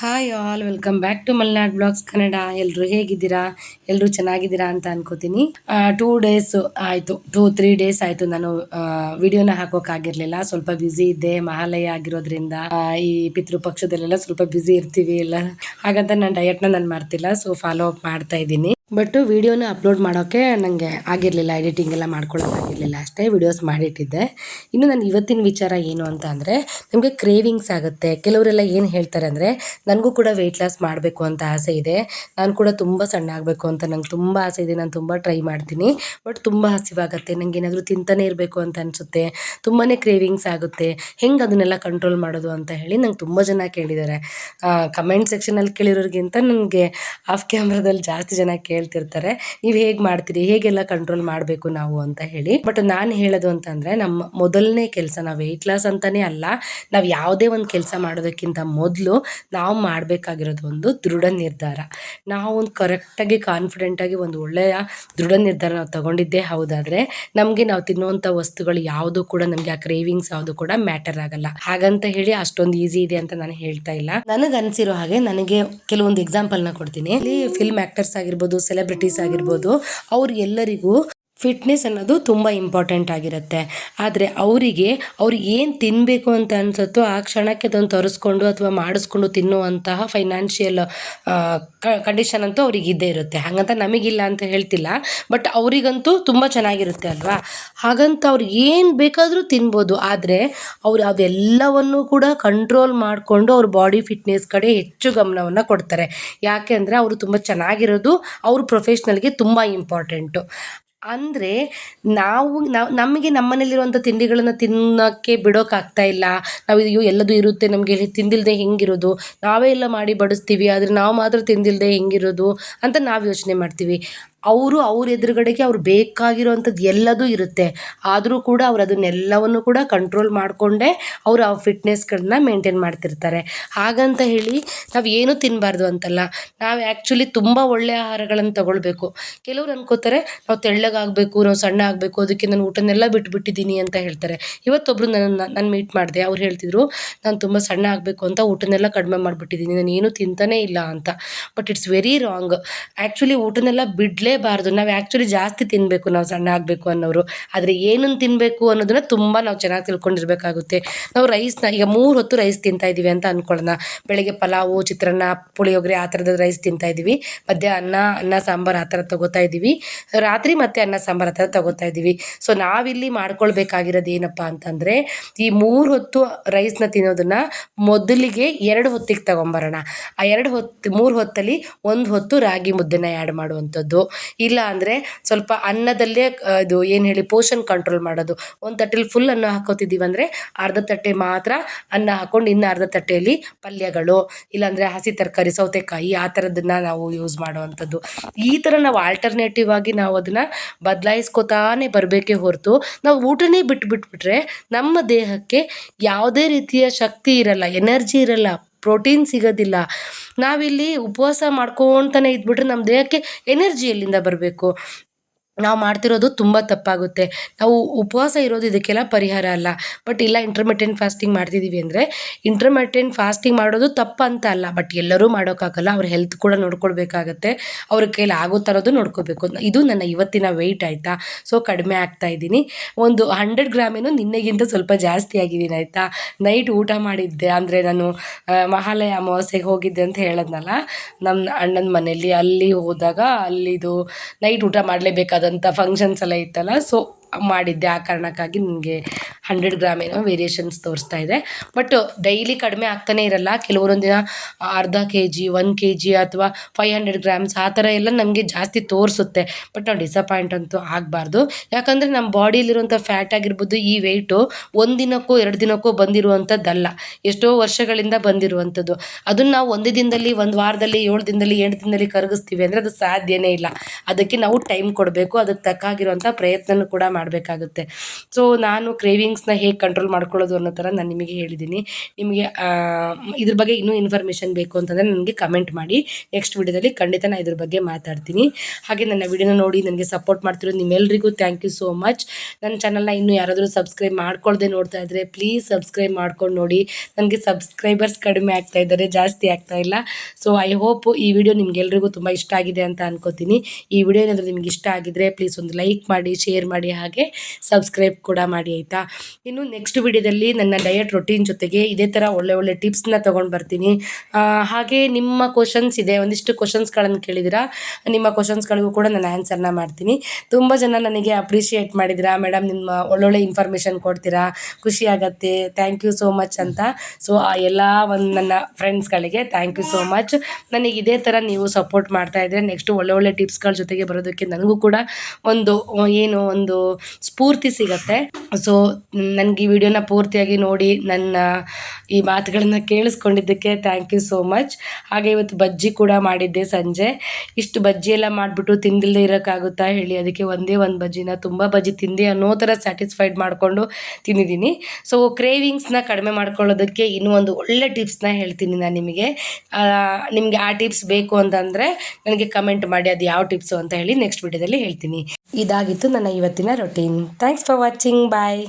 Hi all welcome back to Malnad blogs Kannada ಎಲ್ಲರೂ ಹೇಗಿದ್ದೀರಾ? ಎಲ್ಲರೂ ಚೆನ್ನಾಗಿದ್ದೀರಾ ಅಂತ ಅನ್ಕೋತೀನಿ. ಟೂ ಡೇಸ್ ಆಯಿತು ಟೂ ತ್ರೀ ಡೇಸ್ ಆಯಿತು ನಾನು ವಿಡಿಯೋನ ಹಾಕೋಕ್ಕಾಗಿರಲಿಲ್ಲ ಸ್ವಲ್ಪ ಬ್ಯುಸಿ ಇದ್ದೆ, ಮಹಾಲಯ ಆಗಿರೋದ್ರಿಂದ ಈ ಪಿತೃಪಕ್ಷದಲ್ಲೆಲ್ಲ ಸ್ವಲ್ಪ ಬ್ಯುಸಿ ಇರ್ತೀವಿ ಎಲ್ಲ. ಹಾಗಂತ ನಾನು ಡಯಟ್ನ ನಾನು ಮಾಡ್ತಿಲ್ಲ ಸೊ ಫಾಲೋ ಅಪ್ ಮಾಡ್ತಾ ಇದ್ದೀನಿ. ಬಟ್ ವೀಡಿಯೋನ ಅಪ್ಲೋಡ್ ಮಾಡೋಕ್ಕೆ ನನಗೆ ಆಗಿರಲಿಲ್ಲ, ಎಡಿಟಿಂಗ್ ಎಲ್ಲ ಮಾಡ್ಕೊಳ್ಳೋಕ್ಕಾಗಿರಲಿಲ್ಲ ಅಷ್ಟೇ ವೀಡಿಯೋಸ್ ಮಾಡಿಟ್ಟಿದ್ದೆ. ಇನ್ನು ನಾನು ಇವತ್ತಿನ ವಿಚಾರ ಏನು ಅಂತ ಅಂದರೆ, ನಮಗೆ ಕ್ರೇವಿಂಗ್ಸ್ ಆಗುತ್ತೆ. ಕೆಲವರೆಲ್ಲ ಏನು ಹೇಳ್ತಾರೆ ಅಂದರೆ, ನನಗೂ ಕೂಡ ವೆಯ್ಟ್ ಲಾಸ್ ಮಾಡಬೇಕು ಅಂತ ಆಸೆ ಇದೆ. ನಾನು ಕೂಡ ತುಂಬ ಸಣ್ಣ ಆಗಬೇಕು ಅಂತ ನಂಗೆ ತುಂಬ ಆಸೆ ಇದೆ. ನಾನು ತುಂಬ ಟ್ರೈ ಮಾಡ್ತೀನಿ. ಬಟ್ ತುಂಬ ಹಸಿವಾಗುತ್ತೆ. ನನಗೆ ಏನಾದರೂ ತಿಂತಾನೆ ಇರಬೇಕು ಅಂತ ಅನಿಸುತ್ತೆ. ತುಂಬಾ ಕ್ರೇವಿಂಗ್ಸ್ ಆಗುತ್ತೆ. ಹೆಂಗೆ ಅದನ್ನೆಲ್ಲ ಕಂಟ್ರೋಲ್ ಮಾಡೋದು ಅಂತ ಹೇಳಿ ನಂಗೆ ತುಂಬ ಜನ ಕೇಳಿದ್ದಾರೆ. ಕಮೆಂಟ್ ಸೆಕ್ಷನಲ್ಲಿ ಕೇಳಿರೋರಿಗಿಂತ ನನಗೆ ಆಫ್ ಕ್ಯಾಮ್ರಾದಲ್ಲಿ ಜಾಸ್ತಿ ಜನ ಕೇಳ್ತಿರ್ತಾರೆ ನೀವು ಹೇಗೆ ಮಾಡ್ತೀರಿ? ಹೇಗೆಲ್ಲ ಕಂಟ್ರೋಲ್ ಮಾಡಬೇಕು ನಾವು ಅಂತ ಹೇಳಿ. ಬಟ್ ನಾನು ಹೇಳೋದು ಅಂತಂದರೆ, ನಮ್ಮ ಮೊದಲನೇ ಕೆಲಸ ನಾವು ವೆಯ್ಟ್ ಲಾಸ್ ಅಂತಲೇ ಅಲ್ಲ, ನಾವು ಯಾವುದೇ ಒಂದು ಕೆಲಸ ಮಾಡೋದಕ್ಕಿಂತ ಮೊದಲು ನಾವು ಮಾಡಬೇಕಾಗಿರೋದು ಒಂದು ದೃಢ ನಿರ್ಧಾರ. ನಾವು ಒಂದು ಕರೆಕ್ಟಾಗಿ ಕಾನ್ಫಿಡೆಂಟಾಗಿ ಒಂದು ಒಳ್ಳೆಯ ದೃಢ ನಿರ್ಧಾರ ನಾವು ತಗೊಂಡಿದ್ದೇ ಹೌದಾದರೆ, ನಮಗೆ ನಾವು ತಿನ್ನುವಂಥ ವಸ್ತುಗಳು ಯಾವುದು ಕೂಡ ನಮಗೆ ಆ ಕ್ರೇವಿಂಗ್ಸ್ ಯಾವುದು ಕೂಡ ಮ್ಯಾಟರ್ ಆಗಲ್ಲ. ಹಾಗಂತ ಹೇಳಿ ಅಷ್ಟೊಂದು ಈಸಿ ಇದೆ ಅಂತ ನಾನು ಹೇಳ್ತಾ ಇಲ್ಲ. ನನಗೆ ಅನ್ಸಿರೋ ಹಾಗೆ, ನನಗೆ ಕೆಲವೊಂದು ಎಕ್ಸಾಂಪಲ್ನ ಕೊಡ್ತೀನಿ. ಇಲ್ಲಿ ಫಿಲ್ಮ್ ಆ್ಯಕ್ಟರ್ಸ್ ಆಗಿರ್ಬೋದು ಸೆಲೆಬ್ರಿಟೀಸ್ ಆಗಿರ್ಬೋದು ಅವ್ರು ಎಲ್ಲರಿಗೂ ಫಿಟ್ನೆಸ್ ಅನ್ನೋದು ತುಂಬ ಇಂಪಾರ್ಟೆಂಟ್ ಆಗಿರುತ್ತೆ. ಆದರೆ ಅವರಿಗೆ ಅವ್ರು ಏನು ತಿನ್ನಬೇಕು ಅಂತ ಅನ್ಸುತ್ತೋ ಆ ಕ್ಷಣಕ್ಕೆ ಅದನ್ನು ತರಿಸ್ಕೊಂಡು ಅಥವಾ ಮಾಡಿಸ್ಕೊಂಡು ತಿನ್ನುವಂತಹ ಫೈನಾನ್ಷಿಯಲ್ ಕಂಡೀಷನ್ ಅಂತೂ ಅವ್ರಿಗೆ ಇದ್ದೇ ಇರುತ್ತೆ. ಹಾಗಂತ ನಮಗಿಲ್ಲ ಅಂತ ಹೇಳ್ತಿಲ್ಲ. ಬಟ್ ಅವರಿಗಂತೂ ತುಂಬ ಚೆನ್ನಾಗಿರುತ್ತೆ ಅಲ್ವಾ? ಹಾಗಂತ ಅವ್ರು ಏನು ಬೇಕಾದರೂ ತಿನ್ಬೋದು. ಆದರೆ ಅವ್ರು ಅವೆಲ್ಲವನ್ನು ಕೂಡ ಕಂಟ್ರೋಲ್ ಮಾಡಿಕೊಂಡು ಅವ್ರ ಬಾಡಿ ಫಿಟ್ನೆಸ್ ಕಡೆ ಹೆಚ್ಚು ಗಮನವನ್ನು ಕೊಡ್ತಾರೆ. ಯಾಕೆ ಅಂದರೆ ಅವರು ತುಂಬ ಚೆನ್ನಾಗಿರೋದು ಅವ್ರ ಪ್ರೊಫೆಷ್ನಲ್ಗೆ ತುಂಬ ಇಂಪಾರ್ಟೆಂಟು ಅಂದರೆ ನಾವು ನಾವು, ನಮಗೆ ನಮ್ಮನೇಲಿರುವಂಥ ತಿಂಡಿಗಳನ್ನು ತಿನ್ನೋಕ್ಕೆ ಬಿಡೋಕ್ಕಾಗ್ತಾ ಇಲ್ಲ. ನಾವು ಅಯ್ಯೋ ಎಲ್ಲದೂ ಇರುತ್ತೆ, ನಮಗೆ ತಿಂದಿಲ್ಲದೆ ಹೆಂಗಿರೋದು? ನಾವೇ ಎಲ್ಲ ಮಾಡಿ ಬಡಿಸ್ತೀವಿ, ಆದರೆ ನಾವು ಮಾತ್ರ ತಿಂದಿಲ್ಲದೆ ಹೆಂಗಿರೋದು ಅಂತ ನಾವು ಯೋಚನೆ ಮಾಡ್ತೀವಿ. ಅವರು ಅವ್ರ ಎದುರುಗಡೆಗೆ ಅವ್ರು ಬೇಕಾಗಿರುವಂಥದ್ದು ಎಲ್ಲದೂ ಇರುತ್ತೆ. ಆದರೂ ಕೂಡ ಅವ್ರು ಅದನ್ನೆಲ್ಲವನ್ನು ಕೂಡ ಕಂಟ್ರೋಲ್ ಮಾಡಿಕೊಂಡೇ ಅವರು ಆ ಫಿಟ್ನೆಸ್ಗಳನ್ನ ಮೇಂಟೈನ್ ಮಾಡ್ತಿರ್ತಾರೆ. ಹಾಗಂತ ಹೇಳಿ ನಾವು ಏನೂ ತಿನ್ನಬಾರ್ದು ಅಂತಲ್ಲ. ನಾವು ಆ್ಯಕ್ಚುಲಿ ತುಂಬ ಒಳ್ಳೆಯ ಆಹಾರಗಳನ್ನು ತಗೊಳ್ಬೇಕು. ಕೆಲವ್ರು ಅನ್ಕೋತಾರೆ, ನಾವು ತೆಳ್ಳಗಾಗಬೇಕು, ನಾವು ಸಣ್ಣ ಆಗಬೇಕು ಅದಕ್ಕೆ ನಾನು ಊಟನೆಲ್ಲ ಬಿಟ್ಬಿಟ್ಟಿದ್ದೀನಿ ಅಂತ ಹೇಳ್ತಾರೆ. ಇವತ್ತೊಬ್ಬರು ನನ್ನ ನಾನು ಮೀಟ್ ಮಾಡಿದೆ, ಅವ್ರು ಹೇಳ್ತಿದ್ರು, ನಾನು ತುಂಬ ಸಣ್ಣ ಆಗಬೇಕು ಅಂತ ಊಟನೆಲ್ಲ ಕಡಿಮೆ ಮಾಡಿಬಿಟ್ಟಿದ್ದೀನಿ, ನಾನು ಏನೂ ತಿಂತಾನೇ ಇಲ್ಲ ಅಂತ. But it's very wrong actually ಊಟನೆಲ್ಲ ಬಿಡಲೇಬಾರ್ದು ನಾವು ಆ್ಯಕ್ಚುಲಿ ಜಾಸ್ತಿ ತಿನ್ನಬೇಕು ನಾವು ಸಣ್ಣ ಆಗಬೇಕು ಅನ್ನೋರು. ಆದರೆ ಏನನ್ನು ತಿನ್ನಬೇಕು ಅನ್ನೋದನ್ನ ತುಂಬ ನಾವು ಚೆನ್ನಾಗಿ ತಿಳ್ಕೊಂಡಿರ್ಬೇಕಾಗುತ್ತೆ. ನಾವು ರೈಸ್ನ ಈಗ ಮೂರು ಹೊತ್ತು ರೈಸ್ ತಿಂತಾ ಇದ್ದೀವಿ ಅಂತ ಅಂದ್ಕೊಳ್ಳೋಣ ಬೆಳಗ್ಗೆ ಪಲಾವು, ಚಿತ್ರಾನ್ನ, ಪುಳಿಯೋಗರೆ ಆ ಥರದ ರೈಸ್ ತಿಂತಾ ಇದ್ದೀವಿ ಮಧ್ಯ ಅನ್ನ ಅನ್ನ, ಸಾಂಬಾರು ಆ ಥರ ತಗೋತಾ ಇದ್ದೀವಿ ರಾತ್ರಿ ಮತ್ತೆ ಅನ್ನ, ಸಾಂಬಾರು ಆ ಥರ ತಗೋತಾ ಇದ್ದೀವಿ ಸೊ ನಾವಿಲ್ಲಿ ಮಾಡ್ಕೊಳ್ಬೇಕಾಗಿರೋದು ಏನಪ್ಪ ಅಂತಂದರೆ, ಈ ಮೂರು ಹೊತ್ತು ರೈಸ್ನ ತಿನ್ನೋದನ್ನು ಮೊದಲಿಗೆ ಎರಡು ಹೊತ್ತಿಗೆ ತಗೊಂಬರೋಣ. ಆ ಎರಡು ಹೊತ್ತು ಮೂರು ಹೊತ್ತಲ್ಲಿ ಒಂದು ಹೊತ್ತು ರಾಗಿ ಮುದ್ದೆನ ಆ್ಯಡ್ ಮಾಡುವಂಥದ್ದು. ಇಲ್ಲ ಅಂದರೆ ಸ್ವಲ್ಪ ಅನ್ನದಲ್ಲೇ ಅದು ಏನು ಹೇಳಿ ಪೋಷನ್ ಕಂಟ್ರೋಲ್ ಮಾಡೋದು. ಒಂದು ತಟ್ಟೆಲಿ ಫುಲ್ ಅನ್ನ ಹಾಕೋತಿದ್ದೀವಿ ಅಂದರೆ ಅರ್ಧ ತಟ್ಟೆ ಮಾತ್ರ ಅನ್ನ ಹಾಕ್ಕೊಂಡು ಇನ್ನು ಅರ್ಧ ತಟ್ಟೆಯಲ್ಲಿ ಪಲ್ಯಗಳು, ಇಲ್ಲಾಂದರೆ ಹಸಿ ತರಕಾರಿ, ಸೌತೆಕಾಯಿ, ಆ ಥರದನ್ನ ನಾವು ಯೂಸ್ ಮಾಡುವಂಥದ್ದು. ಈ ಥರ ನಾವು ಆಲ್ಟರ್ನೇಟಿವ್ ಆಗಿ ನಾವು ಅದನ್ನು ಬದಲಾಯಿಸ್ಕೊತಾನೆ ಬರಬೇಕೇ ಹೊರತು ನಾವು ಊಟನೇ ಬಿಟ್ಬಿಟ್ಬಿಟ್ರೆ ನಮ್ಮ ದೇಹಕ್ಕೆ ಯಾವುದೇ ರೀತಿಯ ಶಕ್ತಿ ಇರಲ್ಲ ಎನರ್ಜಿ ಇರಲ್ಲ ಪ್ರೋಟೀನ್ ಸಿಗೋದಿಲ್ಲ. ನಾವಿಲ್ಲಿ ಉಪವಾಸ ಮಾಡ್ಕೊತಾನೆ ಇದ್ಬಿಟ್ರೆ ನಮ್ಮ ದೇಹಕ್ಕೆ ಎನರ್ಜಿ ಎಲ್ಲಿಂದ ಬರಬೇಕು? ನಾವು ಮಾಡ್ತಿರೋದು ತುಂಬ ತಪ್ಪಾಗುತ್ತೆ. ನಾವು ಉಪವಾಸ ಇರೋದು ಇದಕ್ಕೆಲ್ಲ ಪರಿಹಾರ ಅಲ್ಲ. ಬಟ್ ಇಲ್ಲ ಇಂಟರ್ಮಿಟೆಂಟ್ ಫಾಸ್ಟಿಂಗ್ ಮಾಡ್ತಿದ್ದೀವಿ ಅಂದರೆ ಇಂಟರ್ಮಿಟೆಂಟ್ ಫಾಸ್ಟಿಂಗ್ ಮಾಡೋದು ತಪ್ಪಂತ ಅಲ್ಲ. ಬಟ್ ಎಲ್ಲರೂ ಮಾಡೋಕ್ಕಾಗಲ್ಲ. ಅವ್ರ ಹೆಲ್ತ್ ಕೂಡ ನೋಡ್ಕೊಳ್ಬೇಕಾಗತ್ತೆ. ಅವ್ರ ಕೈಲಿ ಆಗೋ ಥರದ್ದು ನೋಡ್ಕೋಬೇಕು. ಇದು ನನ್ನ ಇವತ್ತಿನ ವೆಯ್ಟ್ ಆಯಿತಾ? ಸೊ ಕಡಿಮೆ ಆಗ್ತಾ ಇದ್ದೀನಿ. ಒಂದು ಹಂಡ್ರೆಡ್ ಗ್ರಾಮೇನು ನಿನ್ನೆಗಿಂತ ಸ್ವಲ್ಪ ಜಾಸ್ತಿ ಆಗಿದ್ದೀನಿ, ಆಯಿತಾ? ನೈಟ್ ಊಟ ಮಾಡಿದ್ದೆ ಅಂದರೆ ನಾನು ಮಹಾಲಯ ಅಮಾವಾಸ್ಯೆಗೆ ಹೋಗಿದ್ದೆ ಅಂತ ಹೇಳದ್ನಲ್ಲ? ನಮ್ಮ ಅಣ್ಣನ ಮನೆಯಲ್ಲಿ ಅಲ್ಲಿ ಹೋದಾಗ ಅಲ್ಲಿದು ನೈಟ್ ಊಟ ಮಾಡಲೇಬೇಕಾದಂಥ ಫಂಕ್ಷನ್ಸ್ ಎಲ್ಲ ಇತ್ತಲ್ಲ ಸೊ ಮಾಡಿದ್ದೆ ಆ ಕಾರಣಕ್ಕಾಗಿ ನನಗೆ ಹಂಡ್ರೆಡ್ ಗ್ರಾಮ್ ಏನೋ ವೇರಿಯೇಷನ್ಸ್ ತೋರಿಸ್ತಾ ಇದೆ. ಬಟ್ ಡೈಲಿ ಕಡಿಮೆ ಆಗ್ತಾನೆ ಇರಲ್ಲ. ಕೆಲವೊಂದು ದಿನ ಅರ್ಧ K G one K G ಅಥವಾ ಫೈವ್ ಹಂಡ್ರೆಡ್ ಗ್ರಾಮ್ಸ್ ಆ ಥರ ಎಲ್ಲ ನಮಗೆ ಜಾಸ್ತಿ ತೋರಿಸುತ್ತೆ. ಬಟ್ ನಾವು ಡಿಸಪಾಯಿಂಟ್ ಅಂತೂ ಆಗಬಾರ್ದು. ಯಾಕಂದರೆ ನಮ್ಮ ಬಾಡಿಲಿರುವಂಥ ಫ್ಯಾಟ್ ಆಗಿರ್ಬೋದು, ಈ ವೆಯ್ಟು ಒಂದು ದಿನಕ್ಕೂ, ಎರಡು ದಿನಕ್ಕೂ ಬಂದಿರುವಂಥದ್ದಲ್ಲ. ಎಷ್ಟೋ ವರ್ಷಗಳಿಂದ ಬಂದಿರುವಂಥದ್ದು. ಅದನ್ನು ನಾವು ಒಂದೇ ದಿನದಲ್ಲಿ, ಒಂದು ವಾರದಲ್ಲಿ, ಏಳು ದಿನದಲ್ಲಿ, ಎಂಟು ದಿನದಲ್ಲಿ ಕರಗಿಸ್ತೀವಿ ಅಂದರೆ ಅದು ಸಾಧ್ಯನೇ ಇಲ್ಲ. ಅದಕ್ಕೆ ನಾವು ಟೈಮ್ ಕೊಡಬೇಕು. ಅದಕ್ಕೆ ತಕ್ಕಾಗಿರುವಂಥ ಪ್ರಯತ್ನನೂ ಕೂಡ ಮಾಡಬೇಕಾಗುತ್ತೆ. ಸೊ ನಾನು ಕ್ರೇವಿಂಗ್ಸ್ನ ಹೇಗೆ ಕಂಟ್ರೋಲ್ ಮಾಡ್ಕೊಳ್ಳೋದು ಅನ್ನೋ ಥರ ನಾನು ನಿಮಗೆ ಹೇಳಿದ್ದೀನಿ ನಿಮಗೆ ಇದ್ರ ಬಗ್ಗೆ ಇನ್ನೂ ಇನ್ಫಾರ್ಮೇಷನ್ ಬೇಕು ಅಂತಂದರೆ ನನಗೆ ಕಮೆಂಟ್ ಮಾಡಿ. ನೆಕ್ಸ್ಟ್ ವಿಡಿಯೋದಲ್ಲಿ ಖಂಡಿತ ನಾನು ಇದ್ರ ಬಗ್ಗೆ ಮಾತಾಡ್ತೀನಿ. ಹಾಗೆ ನನ್ನ ವಿಡಿಯೋನ ನೋಡಿ ನನಗೆ ಸಪೋರ್ಟ್ ಮಾಡ್ತಿರೋ ನಿಮ್ಮೆಲ್ಲರಿಗೂ ಥ್ಯಾಂಕ್ ಯು ಸೋ ಮಚ್ ನನ್ನ ಚಾನಲ್ನ ಇನ್ನೂ ಯಾರಾದರೂ ಸಬ್ಸ್ಕ್ರೈಬ್ ಮಾಡ್ಕೊಳ್ಳದೆ ನೋಡ್ತಾ ಇದ್ದರೆ ಪ್ಲೀಸ್ ಸಬ್ಸ್ಕ್ರೈಬ್ ಮಾಡ್ಕೊಂಡು ನೋಡಿ. ನನಗೆ ಸಬ್ಸ್ಕ್ರೈಬರ್ಸ್ ಕಡಿಮೆ ಆಗ್ತಾ ಇದ್ದಾರೆ, ಜಾಸ್ತಿ ಆಗ್ತಾ ಇಲ್ಲ. ಸೊ ಐ ಹೋಪ್ ಈ ವಿಡಿಯೋ ನಿಮಗೆಲ್ಲರಿಗೂ ತುಂಬ ಇಷ್ಟ ಆಗಿದೆ ಅಂತ ಅನ್ಕೋತೀನಿ. ಈ ವಿಡಿಯೋ ಏನಾದರೂ ನಿಮ್ಗೆ ಇಷ್ಟ ಆಗಿದ್ರೆ ಪ್ಲೀಸ್ ಒಂದು ಲೈಕ್ ಮಾಡಿ ಶೇರ್ ಮಾಡಿ, ಹಾಗೆ ಸಬ್ಸ್ಕ್ರೈಬ್ ಕೂಡ ಮಾಡಿ, ಆಯಿತಾ? ಇನ್ನು ನೆಕ್ಸ್ಟ್ ವಿಡಿಯೋದಲ್ಲಿ ನನ್ನ ಡಯಟ್ ರೊಟೀನ್ ಜೊತೆಗೆ ಇದೇ ಥರ ಒಳ್ಳೆ ಒಳ್ಳೆ ಟಿಪ್ಸ್ನ ತೊಗೊಂಡು ಬರ್ತೀನಿ. ಹಾಗೆ ನಿಮ್ಮ ಕ್ವಶನ್ಸ್ ಇದೆ, ಒಂದಿಷ್ಟು ಕ್ವಶನ್ಸ್ಗಳನ್ನು ಕೇಳಿದಿರಾ, ನಿಮ್ಮ ಕ್ವಶನ್ಸ್ಗಳಿಗೂ ಕೂಡ ನಾನು ಆನ್ಸರ್ನ ಮಾಡ್ತೀನಿ. ತುಂಬ ಜನ ನನಗೆ ಅಪ್ರಿಷಿಯೇಟ್ ಮಾಡಿದಿರಾ ಮೇಡಮ್ ನಿಮ್ಮ ಒಳ್ಳೊಳ್ಳೆ ಇನ್ಫಾರ್ಮೇಷನ್ ಕೊಡ್ತೀರಾ, ಖುಷಿ ಆಗುತ್ತೆ ಥ್ಯಾಂಕ್ ಯು ಸೋ ಮಚ್ ಅಂತ. ಸೊ ಆ ಎಲ್ಲ ಒಂದು ನನ್ನ ಫ್ರೆಂಡ್ಸ್ಗಳಿಗೆ ಥ್ಯಾಂಕ್ ಯು ಸೋ ಮಚ್ ನನಗೆ ಇದೇ ಥರ ನೀವು ಸಪೋರ್ಟ್ ಮಾಡ್ತಾ ಇದ್ದರೆ ನೆಕ್ಸ್ಟ್ ಒಳ್ಳೆ ಒಳ್ಳೆ ಟಿಪ್ಸ್ಗಳ ಜೊತೆಗೆ ಬರೋದಕ್ಕೆ ನನಗೂ ಕೂಡ ಒಂದು, ಏನು, ಒಂದು ಸ್ಫೂರ್ತಿ ಸಿಗತ್ತೆ. ಸೊ ನನಗೆ ಈ ವಿಡಿಯೋನ ಪೂರ್ತಿಯಾಗಿ ನೋಡಿ ನನ್ನ ಈ ಮಾತುಗಳನ್ನು ಕೇಳಿಸ್ಕೊಂಡಿದ್ದಕ್ಕೆ ಥ್ಯಾಂಕ್ ಯು ಸೋ ಮಚ್ ಹಾಗೆ ಇವತ್ತು ಬಜ್ಜಿ ಕೂಡ ಮಾಡಿದ್ದೆ ಸಂಜೆ. ಇಷ್ಟು ಬಜ್ಜಿ ಎಲ್ಲ ಮಾಡಿಬಿಟ್ಟು ತಿಂದಿಲ್ಲದೆ ಇರೋಕ್ಕಾಗುತ್ತಾ ಹೇಳಿ? ಅದಕ್ಕೆ ಒಂದೇ ಒಂದು ಬಜ್ಜಿನ, ತುಂಬ ಬಜ್ಜಿ ತಿಂದೆ ಅನ್ನೋ ಥರ ಸ್ಯಾಟಿಸ್ಫೈಡ್ ಮಾಡಿಕೊಂಡು ತಿಂದಿದ್ದೀನಿ. ಸೊ ಕ್ರೇವಿಂಗ್ಸ್ನ ಕಡಿಮೆ ಮಾಡ್ಕೊಳ್ಳೋದಕ್ಕೆ ಇನ್ನೂ ಒಂದು ಒಳ್ಳೆ ಟಿಪ್ಸ್ನ ಹೇಳ್ತೀನಿ ನಾನು ನಿಮಗೆ. ನಿಮಗೆ ಆ ಟಿಪ್ಸ್ ಬೇಕು ಅಂತಂದರೆ ನನಗೆ ಕಮೆಂಟ್ ಮಾಡಿ, ಅದು ಯಾವ ಟಿಪ್ಸು ಅಂತ ಹೇಳಿ ನೆಕ್ಸ್ಟ್ ವಿಡಿಯೋದಲ್ಲಿ ಹೇಳ್ತೀನಿ. ಇದಾಗಿತ್ತು ನನ್ನ ಇವತ್ತಿನ routine thanks for watching bye